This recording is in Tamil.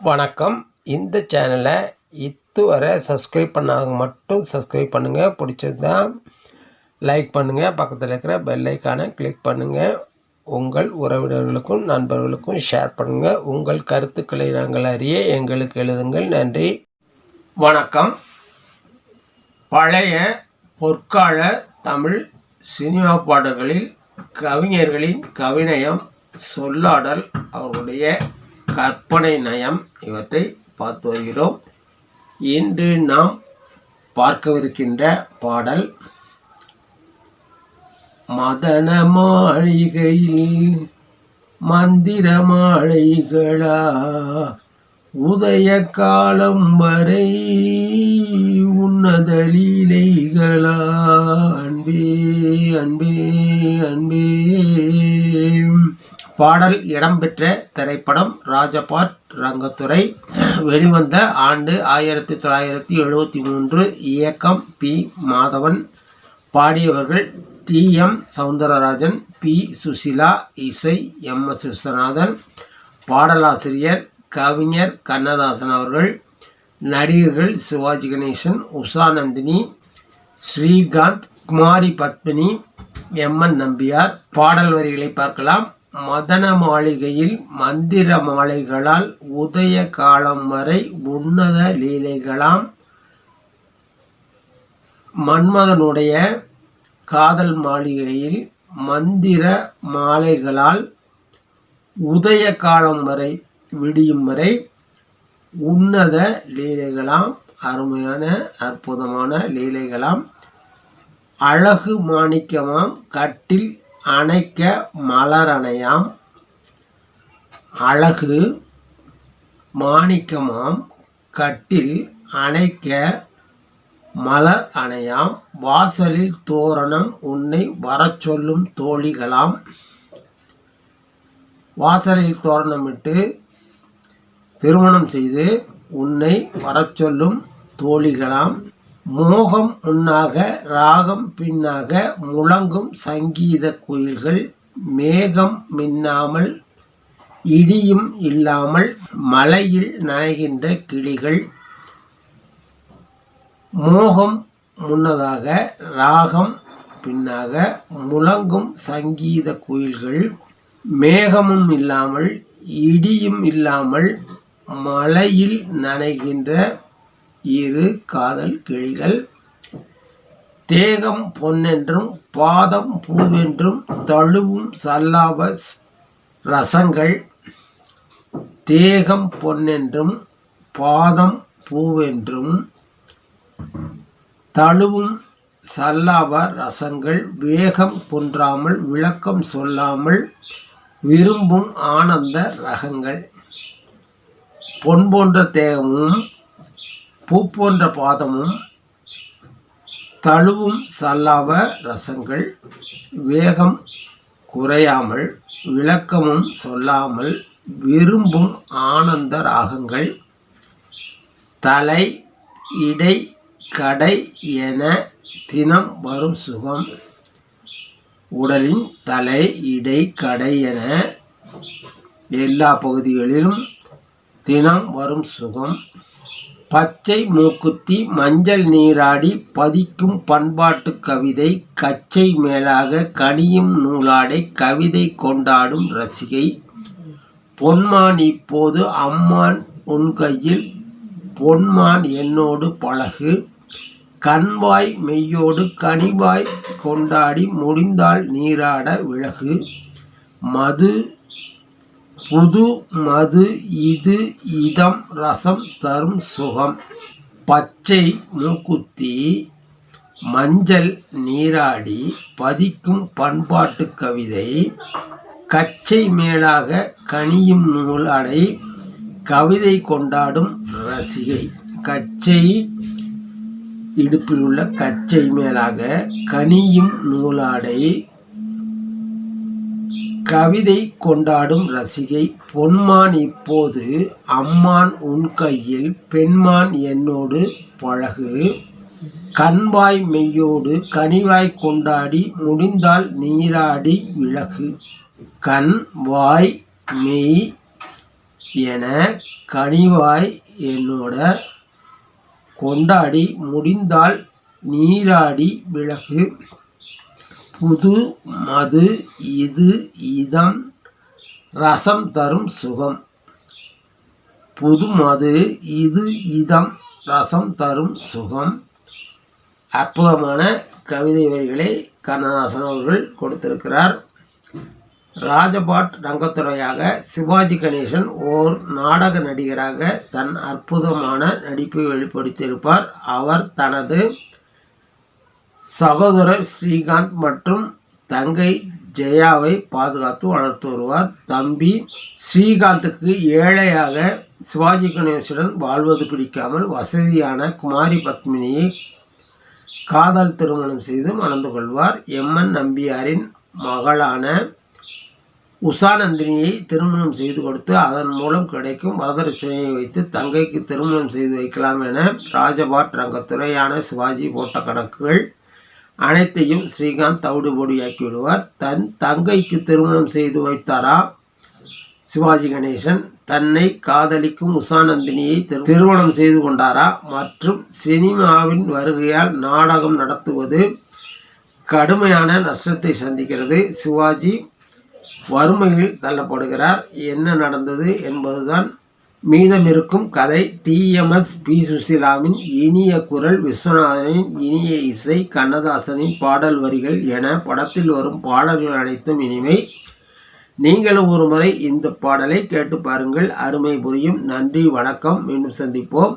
வணக்கம். இந்த சேனலை இதுவரை சப்ஸ்கிரைப் பண்ணாதவங்க மட்டும் சப்ஸ்கிரைப் பண்ணுங்கள் பிடிச்சிருந்தா லைக் பண்ணுங்கள் பக்கத்தில் இருக்கிற பெல் ஐக்கானை கிளிக் பண்ணுங்கள் உங்கள் உறவினர்களுக்கும் நண்பர்களுக்கும் ஷேர் பண்ணுங்கள் உங்கள் கருத்துக்களை நாங்கள் அறிய எங்களுக்கு எழுதுங்கள். நன்றி. வணக்கம். பழைய பொற்கால தமிழ் சினிமா பாடல்களில் கவிஞர்களின் கவிநயம் சொல்லாடல் அவருடைய கற்பனை நயம் இவற்றை பார்த்து வருகிறோம். இன்று நாம் பார்க்கவிருக்கின்ற பாடல் மதன மாளிகையில் மந்திர மாளிகளா உதய காலம் வரை உன்னத லீலைகளா. அன்பே அன்பே அன்பே. பாடல் இடம்பெற்ற திரைப்படம் ராஜபாட் ரங்கத்துறை. வெளிவந்த ஆண்டு ஆயிரத்தி தொள்ளாயிரத்தி எழுபத்தி மூன்று. இயக்கம் P. Madhavan. பாடியவர்கள் T. M. Soundararajan P. Susheela இசை எம். எஸ். விஸ்வநாதன். பாடலாசிரியர் கவிஞர் கண்ணதாசன் அவர்கள். நடிகர்கள் சிவாஜி கணேசன் உஷா நந்தினி ஸ்ரீகாந்த் குமாரி பத்மினி எம். என். நம்பியார். பாடல் வரிகளை பார்க்கலாம். மதன மாளிகையில் மந்திர மாலைகளால் உதய காலம் வரை உன்னத லீலைகளாம் மன்மதனுடைய காதல் மாளிகையில் மந்திர மாலைகளால் உதய காலம் வரை விடியும் வரை உன்னத லீலைகளாம் அருமையான அற்புதமான லீலைகளாம் அழகு மாணிக்கமாம் கட்டில் அணைக்க மலரணையாம். அழகு மாணிக்கமாம். கட்டில் அணைக்க மலர் அணையாம். வாசலில் தோரணம் உன்னை வரச் சொல்லும் தோழிகளாம். வாசலில் தோரணமிட்டு திருமணம் செய்து உன்னை வரச் சொல்லும் தோழிகளாம். மோகம் முன்னாக ராகம் பின்னாக முழங்கும் சங்கீத குயில்கள் மேகம் மின்னாமல் இடியும் இல்லாமல் மலையில் நனைகின்ற கிளிகள். மோகம் முன்னதாக ராகம் பின்னாக முழங்கும் சங்கீத குயில்கள். மேகமும் இல்லாமல் இடியும் இல்லாமல் மலையில் நனைகின்ற இரு காதல் கிளிகள். தேகம் பொன்னென்றும் பாதம் பூவென்றும் தழுவும் சல்லாப ரசங்கள். தேகம் பொன்னென்றும் பாதம் பூவென்றும் தழுவும் சல்லாப ரசங்கள். வேகம் குன்றாமல் விளக்கம் சொல்லாமல் விரும்பும் ஆனந்த ரகங்கள். பொன் போன்ற தேகமும் பூ போன்ற பாதமும் தழுவும் சல்லாவ ரசங்கள் வேகம் குறையாமல் விளக்கமும் சொல்லாமல் விரும்பும் ஆனந்த ராகங்கள் தலை இடை கடை என தினம் வரும் சுகம் உடலின் தலை இடை கடை என எல்லா பகுதிகளிலும் தினம் வரும் சுகம். பச்சை மூக்குத்தி மஞ்சள் நீராடி பதிக்கும் பண்பாட்டு கவிதை கச்சை மேலாக கனியும் நூலாடை கவிதை கொண்டாடும் ரசிகை. பொன்மான் இப்போது அம்மான் உன் கையில் பொன்மான் என்னோடு பழகு. கண்வாய் மெய்யோடு கனிவாய் கொண்டாடி முடிந்தால் நீராட விலகு. மது புது மது இது இதம் ரசம் தரும் சுகம். பச்சை மூக்குத்தி மஞ்சள் நீராடி பதிக்கும் பண்பாட்டு கவிதை. கச்சை மேலாக கனியும் நூலாடை கவிதை கொண்டாடும் ரசிகை. கச்சை இடுப்பில் உள்ள கச்சை மேலாக கனியும் நூலாடை கவிதை கொண்டாடும் ரசிகை பொன்மான் இப்போது அம்மான் உன் கையில் பெண்மான் என்னோடு பழகு. கண்வாய் மெய்யோடு கனிவாய் கொண்டாடி முடிந்தால் நீராடி விலகு. கண் வாய் மெய் என கனிவாய் என்னோட கொண்டாடி முடிந்தால் நீராடி விலகு. புது மது இது இதம் ரசம் தரும் சுகம். புது மது இது இதம் ரசம் தரும் சுகம். அற்புதமான கவிதை வரிகளை கண்ணதாசன் அவர்கள் கொடுத்திருக்கிறார். ராஜபாட் ரங்கத்துறையாக சிவாஜி கணேசன் ஓர் நாடக நடிகராக தன் அற்புதமான நடிப்பை வெளிப்படுத்தியிருப்பார். அவர் தனது சகோதரர் ஸ்ரீகாந்த் மற்றும் தங்கை ஜெயாவை பாதுகாத்து வளர்த்து வருவார். தம்பி ஸ்ரீகாந்துக்கு ஏழையாக சிவாஜி கணேசுடன் வாழ்வது பிடிக்காமல் வசதியான குமாரி பத்மினியை காதல் திருமணம் செய்து மணந்து கொள்வார். எம்என் நம்பியாரின் மகளான உஷாநந்தினியை திருமணம் செய்து கொடுத்து அதன் மூலம் கிடைக்கும் வரதட்சணையை வைத்து தங்கைக்கு திருமணம் செய்து வைக்கலாம் என ராஜபாட் ரங்கத்துறையான சிவாஜி போட்ட கணக்குகள் அனைத்தையும் ஸ்ரீகாந்த் தவிடுபொடியாக்கி விடுவார் தன் தங்கைக்கு திருமணம் செய்து வைத்தாரா? சிவாஜி கணேசன் தன்னை காதலிக்கும் உஷாநந்தினியை திருமணம் செய்து கொண்டாரா? மற்றும் சினிமாவின் வருகையால் நாடகம் நடத்துவது கடுமையான நஷ்டத்தை சந்திக்கிறது. சிவாஜி வறுமையில் தள்ளப்படுகிறார். என்ன நடந்தது என்பதுதான் மீதமிருக்கும் கதை டிஎம்எஸ் பி. சுசிலாவின் இனிய குரல் விஸ்வநாதனின் இனிய இசை கண்ணதாசனின் பாடல் வரிகள் என படத்தில் வரும் பாடல்கள் அனைத்தும் இனிமை. நீங்களும் ஒரு முறை இந்த பாடலை கேட்டு பாருங்கள். அருமை புரியும். நன்றி வணக்கம். மீண்டும் சந்திப்போம்.